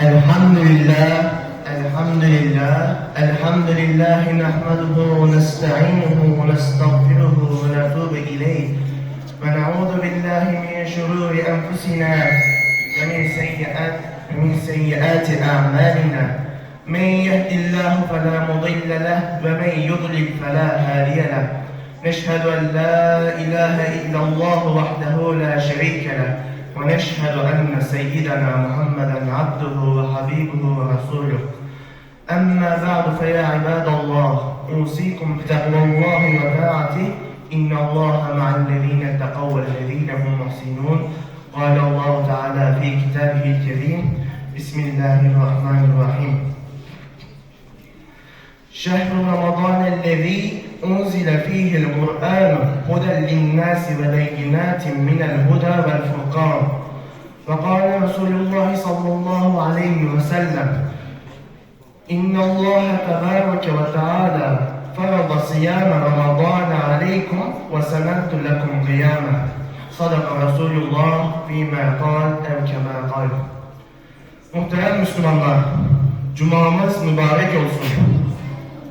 الحمد لله الحمد لله الحمد لله نحمده ونستعينه ونستغفره ونتوب إليه. ونعوذ بالله من شرور أنفسنا ومن سيئات من سيئات أعمالنا. من يهد الله فلا مضل له ومن يضلل فلا هادي له. نشهد أن لا إله إلا الله وحده لا شريك له. ونشهد أن سيدنا محمدا عبده وحبيبه ورسوله. أما بعد فيا عباد الله أوصيكم بتقوى الله وطاعته. إن الله مع الذين اتقوا والذين هم محسنون. قال الله تعالى في كتابه الكريم بسم الله الرحمن الرحيم. شهر رمضان الذي أنزل فيه القرآن هدى للناس وبينات من الهدى والفرقان. وقال رسول الله صلى الله عليه وسلم إن الله تبارك وتعالى فرض صيام رمضان عليكم وسننت لكم قيامه صدق رسول الله فيما قال أو كما قال. Muhterem Müslümanlar, Cumamız mübarek olsun.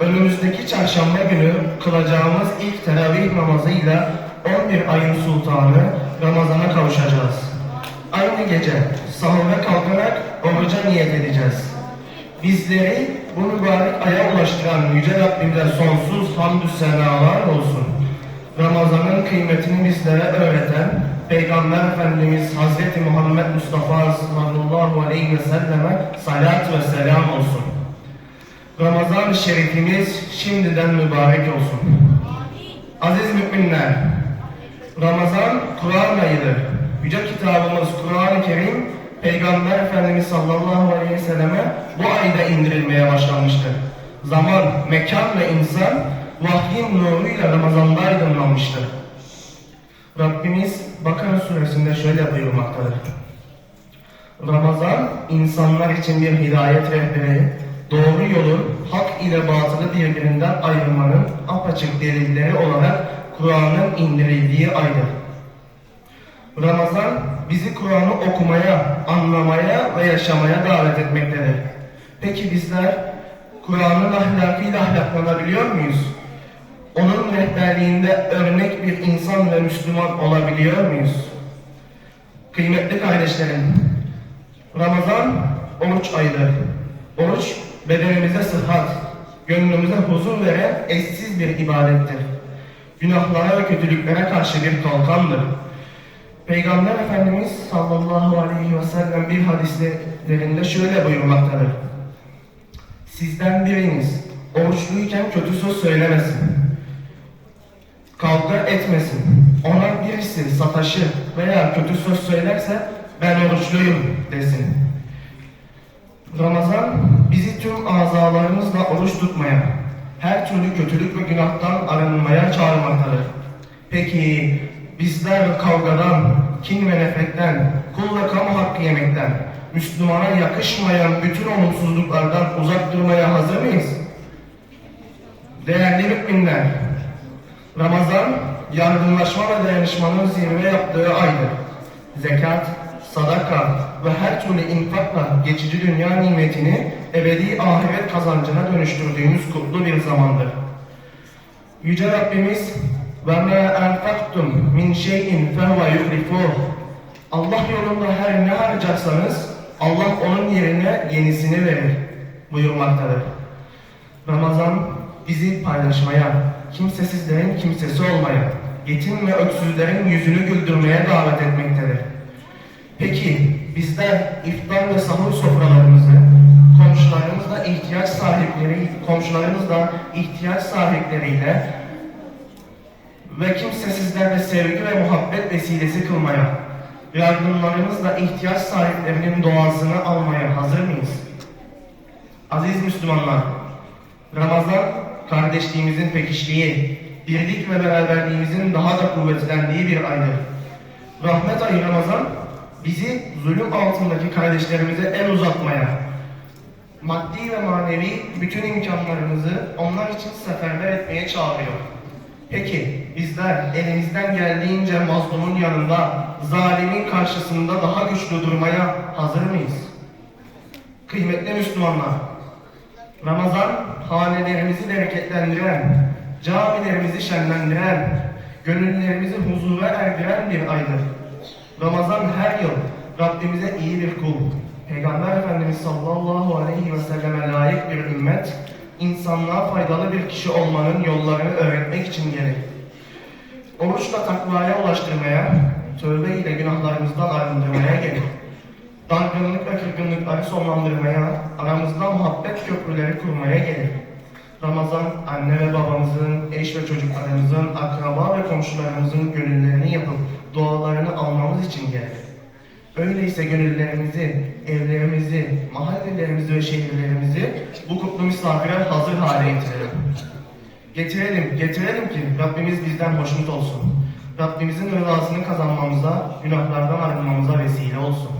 Önümüzdeki çarşamba günü kılacağımız ilk teravih namazıyla 11 ayın sultanı Ramazan'a kavuşacağız. Aynı gece sahura kalkarak oruca niyet edeceğiz. Bizleri bu mübarek aya ulaştıran Yüce Rabbimize sonsuz hamdü senalar olsun. Ramazan'ın kıymetini bizlere öğreten Peygamber Efendimiz Hazreti Muhammed Mustafa sallallahu aleyhi ve selleme salat ve selam olsun. Ramazan-ı Şerifimiz şimdiden mübarek olsun. Aziz müminler, Ramazan Kur'an ayıdır. Yüce kitabımız Kur'an-ı Kerim Peygamber Efendimiz sallallahu aleyhi ve selleme bu ayda indirilmeye başlanmıştır. Zaman, mekan ve insan vahyin nuruyla Ramazan'da aydınlanmıştır. Rabbimiz Bakara suresinde şöyle buyurmaktadır. Ramazan insanlar için bir hidayet rehberi, doğru yolu hak ile batılı birbirinden ayırmanın apaçık delilleri olarak Kur'an'ın indirildiği aydır. Ramazan bizi Kur'an'ı okumaya, anlamaya ve yaşamaya davet etmektedir. Peki bizler Kur'an'ın ahlakıyla ahlaklanabiliyor muyuz? Onun rehberliğinde örnek bir insan ve Müslüman olabiliyor muyuz? Kıymetli kardeşlerim, Ramazan oruç ayıdır. Oruç bedenimize sıhhat, gönlümüze huzur veren eşsiz bir ibadettir. Günahlara ve kötülüklere karşı bir kalkandır. Peygamber Efendimiz sallallahu aleyhi ve sellem bir hadislerinde şöyle buyurmaktadır. Sizden biriniz oruçluyken kötü söz söylemesin. Kavga etmesin. Ona birisi sataşı veya kötü söz söylerse ben oruçluyum desin. Ramazan bizi tüm azalarımızla oruç tutmaya, her türlü kötülük ve günahtan arınmaya çağırmaktadır. Peki bizler kavgadan, kin ve nefretten, kul ve kamu hakkı yemekten, Müslümana yakışmayan bütün olumsuzluklardan uzak durmaya hazır mıyız? Değerli müminler, Ramazan yardımlaşma ve dayanışmanın zirve yaptığı aydır. Zekat, sadaka ve her türlü infakla geçici dünya nimetini ebedi ahiret kazancına dönüştürdüğümüz kutlu bir zamandır. Yüce Rabbimiz ve me enfaktum min şeyin fehve yuhlifuh Allah yolunda her ne harcarsanız Allah onun yerine yenisini verir buyurmaktadır. Ramazan bizi paylaşmaya, kimsesizlerin kimsesi olmaya, yetim ve öksüzlerin yüzünü güldürmeye davet etmektedir. Peki bizler iftar ve sahur sofralarımızı komşularımızla ihtiyaç sahipleri, komşularımızla ihtiyaç sahipleriyle ve kimsesizlerle sevgi ve muhabbet vesilesi kılmaya, yardımlarımızla ihtiyaç sahiplerinin duasını almaya hazır mıyız? Aziz Müslümanlar, Ramazan kardeşliğimizin pekiştiği, birlik ve beraberliğimizin daha da kuvvetlendiği bir aydır. Rahmet ayı Ramazan bizi zulüm altındaki kardeşlerimize el uzatmaya, maddi ve manevi bütün imkanlarımızı onlar için seferber etmeye çağırıyor. Peki bizler elimizden geldiğince mazlumun yanında, zalimin karşısında daha güçlü durmaya hazır mıyız? Kıymetli Müslümanlar, Ramazan hanelerimizi bereketlendiren, camilerimizi şenlendiren, gönüllerimizi huzura erdiren bir aydır. Ramazan her yıl Rabbimize iyi bir kul, Peygamber Efendimiz sallallahu aleyhi ve selleme layık bir ümmet, insanlığa faydalı bir kişi olmanın yollarını öğretmek için gelir. Oruçla takvaya ulaştırmaya, tövbe ile günahlarımızdan arındırmaya gelir. Dargınlık ve kırgınlıkları sonlandırmaya, aramızda muhabbet köprüleri kurmaya gelir. Ramazan, anne ve babamızın, eş ve çocuklarımızın, akraba ve komşularımızın gönüllerini yapıp dualarını almamız için gelir. Öyleyse gönüllerimizi, evlerimizi, mahallelerimizi ve şehirlerimizi bu kutlu misafire hazır hale getirelim. Getirelim, getirelim ki Rabbimiz bizden hoşnut olsun. Rabbimizin rızasını kazanmamıza, günahlardan arınmamıza vesile olsun.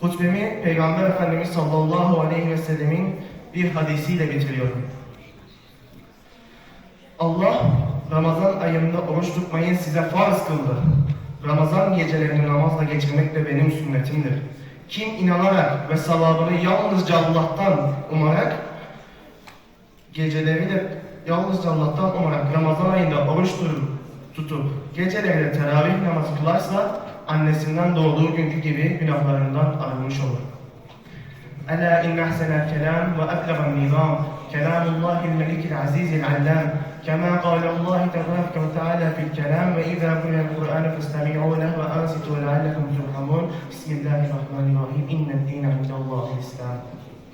Hutbemi Peygamber Efendimiz sallallahu aleyhi ve sellemin bir hadisiyle bitiriyorum. Allah Ramazan ayında oruç tutmayı size farz kıldı. Ramazan gecelerini namazla geçirmek de benim sünnetimdir. Kim inanarak ve sevabını yalnızca Allah'tan umarak geceleri de yalnızca Allah'tan umarak Ramazan ayında oruç tutup geceleri de teravih namazı kılarsa annesinden doğduğu günkü gibi günahlarından ayrılmış olur. Ela inne ahsenel kelam ve eblagel nizam kelamullahil melikil azizil allam كما قال الله تبارك وتعالى في الكلام وإذا قرئ القرآن فاستمعوا له وأنصتوا لعلكم ترحمون. بسم الله الرحمن الرحيم. إن الدين عند الله الإسلام.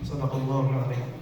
صدق الله العظيم.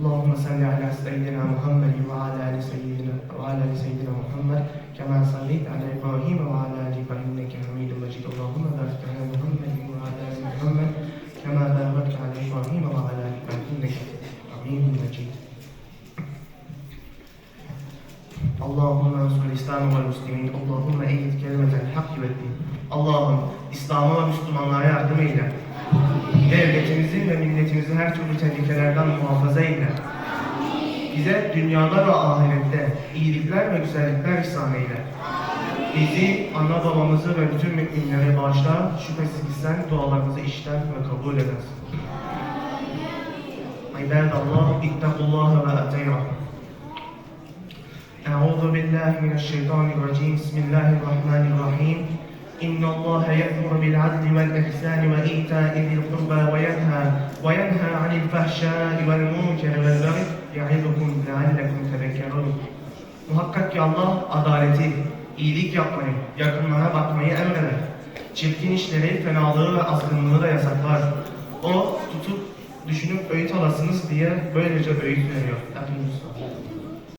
اللهم صل على سيدنا محمد وعلى آل سيدنا وعلى آل سيدنا محمد كما صليت على إبراهيم وعلى آل إبراهيم إنك حميد مجيد. اللهم بارك على محمد وعلى آل محمد كما باركت على إبراهيم وعلى آل إبراهيم إنك حميد مجيد. her türlü tehlikelerden muhafaza eyle. Bize dünyada ve ahirette iyilikler ve güzellikler ihsan eyle. Bizi, ana babamızı ve bütün müminleri bağışla. Şüphesiz ki sen dualarımızı işten ve kabul edersin. İbadallah, ittakullaha ve ateyra. أعوذ بالله من الشيطان الرجيم بسم الله الرحمن الرحيم إن الله يأمر بالعدل والإحسان وإيتاء ذي القربى وينهى وينهى عن الفحشاء والمنكر والبغي يعظكم لعلكم تذكرون Muhakkak ki Allah adaleti, iyilik yapmayı, yakınlara bakmayı emreder. Çirkin işleri, fenalığı ve azgınlığı da yasaklar. O tutup düşünüp öğüt alasınız diye böylece öğüt veriyor. Efendimiz.